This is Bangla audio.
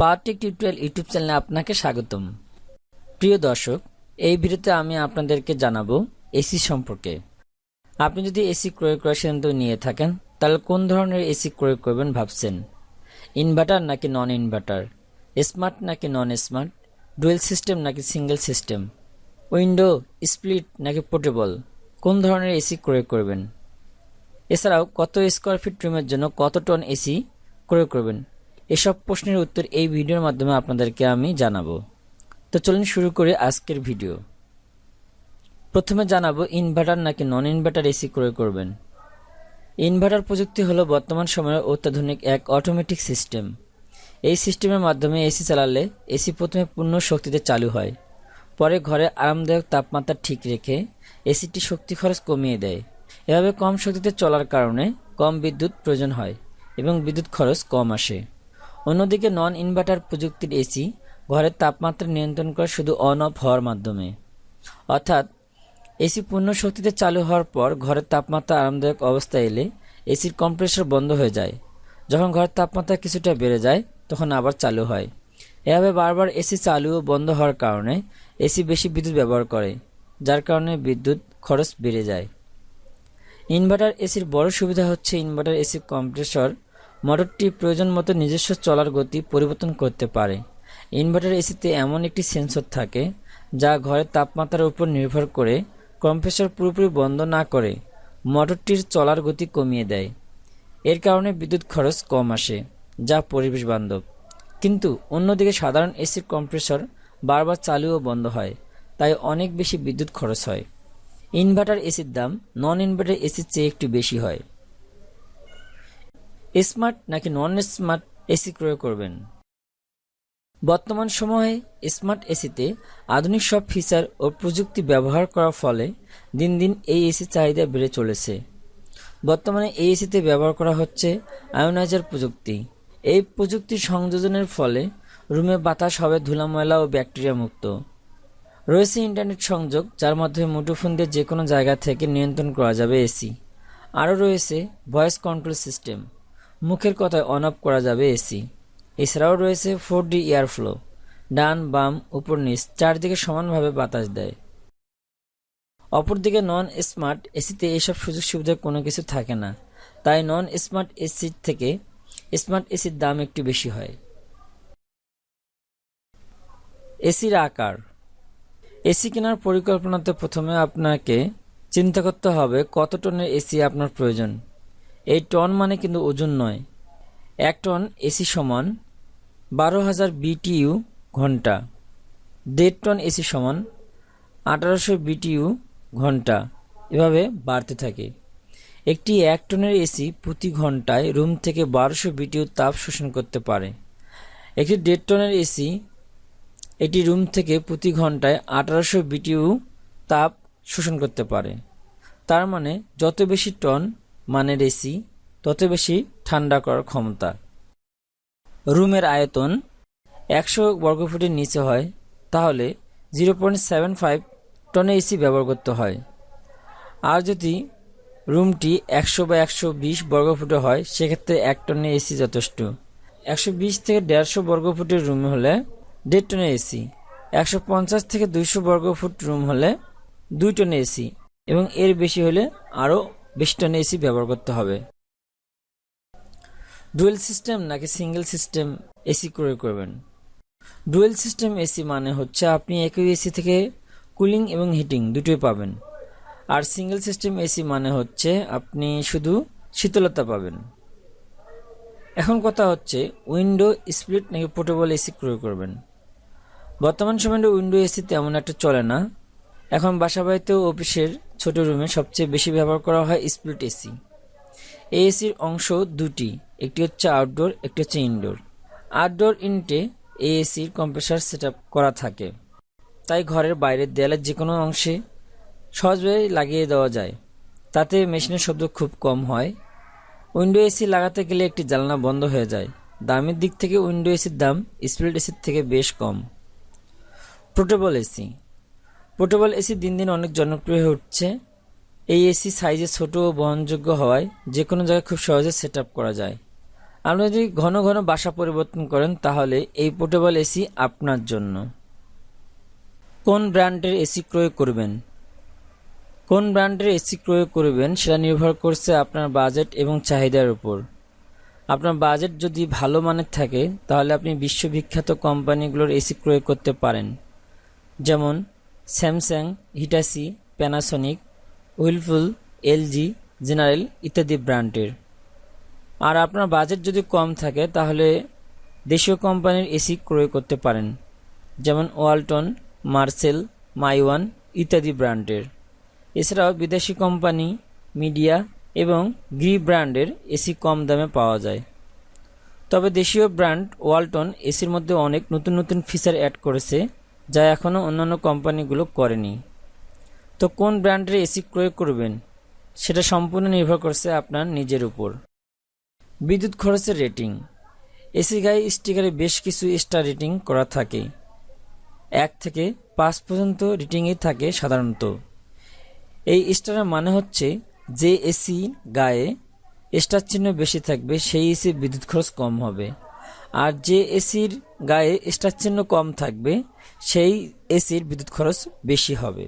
পাওয়ারটেক টিউটোরিয়াল ইউটিউব চ্যানেলে আপনাকে স্বাগতম। প্রিয় দর্শক, এই ভিডিওতে আমি আপনাদেরকে জানাব এসি সম্পর্কে। আপনি যদি এসি ক্রয় করার সিদ্ধান্ত নিয়ে থাকেন, তাহলে কোন ধরনের এসি ক্রয় করবেন ভাবছেন? ইনভার্টার নাকি নন ইনভার্টার স্মার্ট নাকি নন স্মার্ট ডুয়েল সিস্টেম নাকি সিঙ্গেল সিস্টেম? উইন্ডো, স্প্লিট নাকি পোর্টেবল? কোন ধরনের এসি ক্রয় করবেন? এছাড়াও কত স্কোয়ার ফিট রুমের জন্য কত টন এসি ক্রয় করবেন? এসব প্রশ্নের উত্তর এই ভিডিওর মাধ্যমে আপনাদেরকে আমি জানাব। তো চলুন শুরু করে আজকের ভিডিও। প্রথমে জানাব, ইনভার্টার নাকি নন ইনভার্টার এসি ক্রয় করবেন? ইনভার্টার প্রযুক্তি হলো বর্তমান সময়ের অত্যাধুনিক এক অটোমেটিক সিস্টেম এই সিস্টেমের মাধ্যমে এসি চালালে এসি প্রথমে পূর্ণ শক্তিতে চালু হয়। পরে ঘরে আরামদায়ক তাপমাত্রা ঠিক রেখে এসিটি শক্তি খরচ কমিয়ে দেয়। এভাবে কম শক্তিতে চলার কারণে কম বিদ্যুৎ প্রয়োজন হয় এবং বিদ্যুৎ খরচ কম আসে। অন্যদিকে নন ইনভার্টার প্রযুক্তির এসি ঘরের তাপমাত্রা নিয়ন্ত্রণ করে শুধু অন অফ হওয়ার মাধ্যমে। অর্থাৎ এসি পূর্ণ শক্তিতে চালু হওয়ার পর ঘরের তাপমাত্রা আরামদায়ক অবস্থায় এলে এসির কম্প্রেসর বন্ধ হয়ে যায়। যখন ঘরের তাপমাত্রা কিছুটা বেড়ে যায়, তখন আবার চালু হয়। এভাবে বারবার এসি চালু ও বন্ধ হওয়ার কারণে এসি বেশি বিদ্যুৎ ব্যবহার করে, যার কারণে বিদ্যুৎ খরচ বেড়ে যায়। ইনভার্টার এসির বড় সুবিধা হচ্ছে ইনভার্টার এসি কম্প্রেসর মোটরটি প্রয়োজন মতো নিজস্ব চলার গতি পরিবর্তন করতে পারে। ইনভার্টার এসিতে এমন একটি সেন্সর থাকে, যা ঘরের তাপমাত্রার উপর নির্ভর করে কম্প্রেসর পুরোপুরি বন্ধ না করে মোটরটির চলার গতি কমিয়ে দেয়। এর কারণে বিদ্যুৎ খরচ কম আসে, যা পরিবেশ বান্ধব। কিন্তু অন্যদিকে সাধারণ এসির কম্প্রেসর বারবার চালু ও বন্ধ হয়, তাই অনেক বেশি বিদ্যুৎ খরচ হয়। ইনভার্টার এসির দাম নন ইনভার্টার এসির চেয়ে একটু বেশি হয়। স্মার্ট নাকি নন স্মার্ট এসি ক্রয় করবেন? বর্তমান সময়ে স্মার্ট এসিতে আধুনিক সব ফিচার ও প্রযুক্তি ব্যবহার করার ফলে দিন দিন এই এসির চাহিদা বেড়ে চলেছে। বর্তমানে এই এসিতে ব্যবহার করা হচ্ছে আয়োনাইজার প্রযুক্তি। এই প্রযুক্তির সংযোজনের ফলে রুমে বাতাস হবে ধুলাময়লা ও ব্যাকটেরিয়া মুক্ত। রয়েছে ইন্টারনেট সংযোগ, যার মাধ্যমে মুঠোফোন দিয়ে যে কোনো জায়গা থেকে নিয়ন্ত্রণ করা যাবে এসি। আরও রয়েছে ভয়েস কন্ট্রোল সিস্টেম। মুখের কথায় অন অফ করা যাবে এসি। এছাড়াও রয়েছে ফোর ডি এয়ারফ্লো। ডান, বাম, উপর, নিচ, চারদিকে সমানভাবে বাতাস দেয়। অপরদিকে নন স্মার্ট এসিতে এসব সুযোগ সুবিধার কোনো কিছু থাকে না। তাই নন স্মার্ট এসির থেকে স্মার্ট এসির দাম একটু বেশি হয়। এসির আকার। এসি কেনার পরিকল্পনাতে প্রথমে আপনাকে চিন্তা করতে হবে কত টনের এসি আপনার প্রয়োজন। এই টন মানে কিন্তু ওজন নয়। এক টন এসি সমান বারো হাজার বিটিইউ ঘণ্টা। দেড় টন এসি সমান আঠারোশো বিটিইউ ঘণ্টা। এভাবে বাড়তে থাকে। একটি এক টনের এসি প্রতি ঘন্টায় রুম থেকে বারোশো বিটিউ তাপ শোষণ করতে পারে। একটি দেড় টনের এসি, এটি রুম থেকে প্রতি ঘন্টায় আঠারোশো বিটিইউ তাপ শোষণ করতে পারে। তার মানে যত বেশি টন মানের এসি তত বেশি ঠান্ডা করার ক্ষমতা। রুমের আয়তন একশো বর্গফুটের নিচে হয়, তাহলে জিরো পয়েন্ট সেভেন ফাইভ টনে এসি ব্যবহার করতে হয়। আর যদি রুমটি একশো বা একশো বিশ বর্গফুটে হয়, সেক্ষেত্রে এক টনে এসি যথেষ্ট। একশো বিশ থেকে দেড়শো বর্গফুটের রুম হলে দেড় টনে এসি, একশো পঞ্চাশ থেকে দুইশো বর্গফুট রুম হলে দুই টনে এসি, এবং এর বেশি হলে আরও বেশি টনে এসি ব্যবহার করতে হবে। ডুয়েল সিস্টেম নাকি সিঙ্গেল সিস্টেম এসি ক্রয় করবেন? ডুয়েল সিস্টেম এসি মানে হচ্ছে আপনি একই এসি থেকে কুলিং এবং হিটিং দুটোই পাবেন। আর সিঙ্গেল সিস্টেম এসি মানে হচ্ছে আপনি শুধু শীতলতা পাবেন। এখন কথা হচ্ছে, উইন্ডো স্প্লিট নাকি পোর্টেবল এসি ক্রয় করবেন? বর্তমান সময়ে উইন্ডো এসি তেমন একটা চলে না। এখন বাসা বাড়িতে অফিসের ছোট রুমে সবচেয়ে বেশি ব্যবহার করা হয় স্প্লিট এসি এই এসির অংশ দুটি, একটি হচ্ছে আউটডোর একটি হচ্ছে ইনডোর আউটডোর ইনটে এই এসির কম্প্রেসার সেট করা থাকে। তাই ঘরের বাইরের দেয়ালের যে কোনো অংশে সহজভাবে লাগিয়ে দেওয়া যায়। তাতে মেশিনের শব্দ খুব কম হয়। উইন্ডো এসি লাগাতে গেলে একটি জানলা বন্ধ হয়ে যায়। দামের দিক থেকে উইন্ডো এসির দাম স্প্লিট এসির থেকে বেশ কম। পোর্টেবল এসি পোর্টেবল এসি দিন দিন অনেক জনপ্রিয় হয়ে উঠছে। এই এসি সাইজে ছোট ও বহনযোগ্য হওয়ায় যে কোনো জায়গায় খুব সহজে সেট করা যায়। আপনি যদি ঘন ঘন বাসা পরিবর্তন করেন, তাহলে এই পোর্টেবল এসি আপনার জন্য। কোন ব্র্যান্ডের এসি ক্রয় করবেন? কোন ব্র্যান্ডের এসি ক্রয় করবেন, সেটা নির্ভর করছে আপনার বাজেট এবং চাহিদার উপর। আপনার বাজেট যদি ভালো মানের থাকে, তাহলে আপনি বিশ্ববিখ্যাত কোম্পানিগুলোর এসি ক্রয় করতে পারেন। যেমন Samsung Hitachi Panasonic Whirlpool LG, General ইত্যাদি ব্র্যান্ডের। আর আপনার বাজেট যদি কম থাকে, তাহলে দেশীয় কোম্পানির এসি ক্রয় করতে পারেন, যেমন ওয়ালটন, মার্সেল, মাইওয়ান ইত্যাদি ব্র্যান্ডের। এছাড়াও বিদেশি কোম্পানি, মিডিয়া এবং গ্রি ব্র্যান্ডের এসি কম দামে পাওয়া যায়। তবে দেশীয় ব্র্যান্ড ওয়ালটন এসির মধ্যে অনেক নতুন নতুন ফিচার অ্যাড করেছে। যা এখনও অন্যান্য কোম্পানিগুলো করেনি। তো কোন ব্র্যান্ডের এসি ক্রয় করবেন? সেটা সম্পূর্ণ নির্ভর করছে আপনার নিজের উপর। বিদ্যুৎ খরচের রেটিং। এসি গায়ে স্টিকারে বেশ কিছু স্টার রেটিং করা থাকে। এক থেকে পাঁচ পর্যন্ত রেটিংয়ে থাকে সাধারণত। এই স্টারের মানে হচ্ছে যে এসি গায়ে স্টার চিহ্ন বেশি থাকবে, সেই এসি বিদ্যুৎ খরচ কম হবে। আর যে এসির গায়ে স্টার চিহ্ন কম থাকবে সেই এসির বিদ্যুৎ খরচ বেশি হবে।